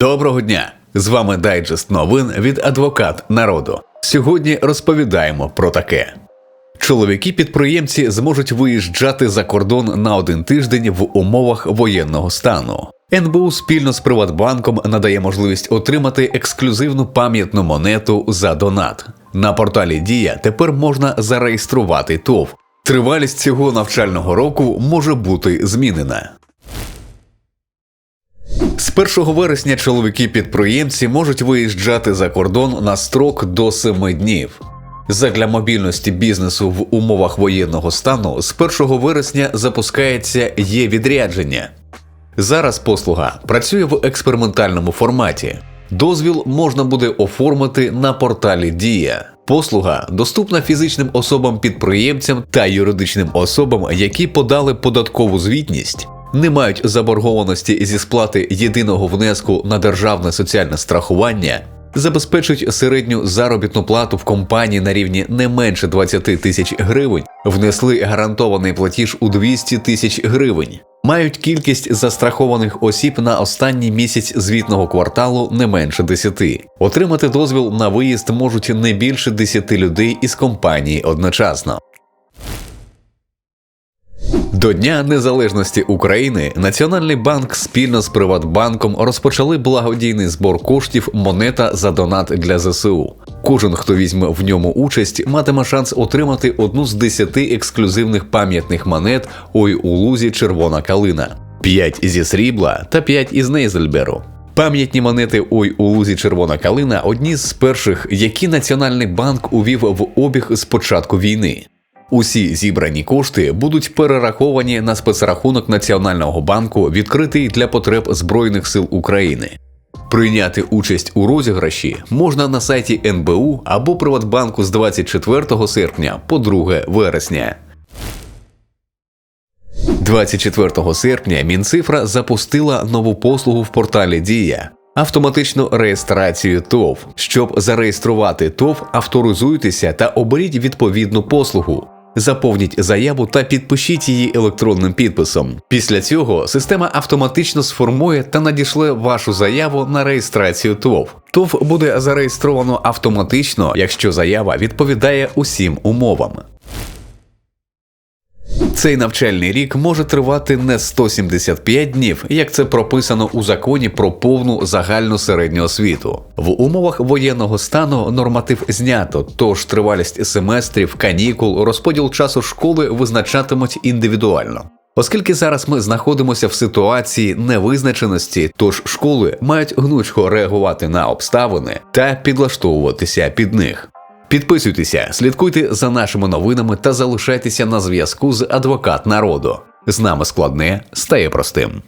Доброго дня! З вами дайджест новин від Адвокат Народу. Сьогодні розповідаємо про таке. Чоловіки-підприємці зможуть виїжджати за кордон на один тиждень в умовах воєнного стану. НБУ спільно з Приватбанком надає можливість отримати ексклюзивну пам'ятну монету за донат. На порталі Дія тепер можна зареєструвати ТОВ. Тривалість цього навчального року може бути змінена. З 1 вересня чоловіки-підприємці можуть виїжджати за кордон на строк до 7 днів. Задля мобільності бізнесу в умовах воєнного стану з 1 вересня запускається є відрядження. Зараз послуга працює в експериментальному форматі. Дозвіл можна буде оформити на порталі Дія. Послуга доступна фізичним особам-підприємцям та юридичним особам, які подали податкову звітність, не мають заборгованості зі сплати єдиного внеску на державне соціальне страхування, забезпечують середню заробітну плату в компанії на рівні не менше 20 тисяч гривень, внесли гарантований платіж у 200 тисяч гривень. Мають кількість застрахованих осіб на останній місяць звітного кварталу не менше 10. Отримати дозвіл на виїзд можуть не більше 10 людей із компанії одночасно. До Дня Незалежності України Національний банк спільно з Приватбанком розпочали благодійний збор коштів монета за донат для ЗСУ. Кожен, хто візьме в ньому участь, матиме шанс отримати одну з десяти ексклюзивних пам'ятних монет Ой у лузі червона калина, 5 зі срібла та 5 із Нейзельберу. Пам'ятні монети Ой у лузі червона калина одні з перших, які Національний банк увів в обіг з початку війни. Усі зібрані кошти будуть перераховані на спецрахунок Національного банку, відкритий для потреб Збройних сил України. Прийняти участь у розіграші можна на сайті НБУ або Приватбанку з 24 серпня по 2 вересня. 24 серпня Мінцифра запустила нову послугу в порталі Дія. Автоматичну реєстрацію ТОВ. Щоб зареєструвати ТОВ, авторизуйтеся та оберіть відповідну послугу. Заповніть заяву та підпишіть її електронним підписом. Після цього система автоматично сформує та надішле вашу заяву на реєстрацію ТОВ. ТОВ буде зареєстровано автоматично, якщо заява відповідає усім умовам. Цей навчальний рік може тривати не 175 днів, як це прописано у законі про повну загальну середню освіту. В умовах воєнного стану норматив знято, тож тривалість семестрів, канікул, розподіл часу школи визначатимуть індивідуально. Оскільки зараз ми знаходимося в ситуації невизначеності, тож школи мають гнучко реагувати на обставини та підлаштовуватися під них. Підписуйтеся, слідкуйте за нашими новинами та залишайтеся на зв'язку з адвокат народу. З нами складне стає простим.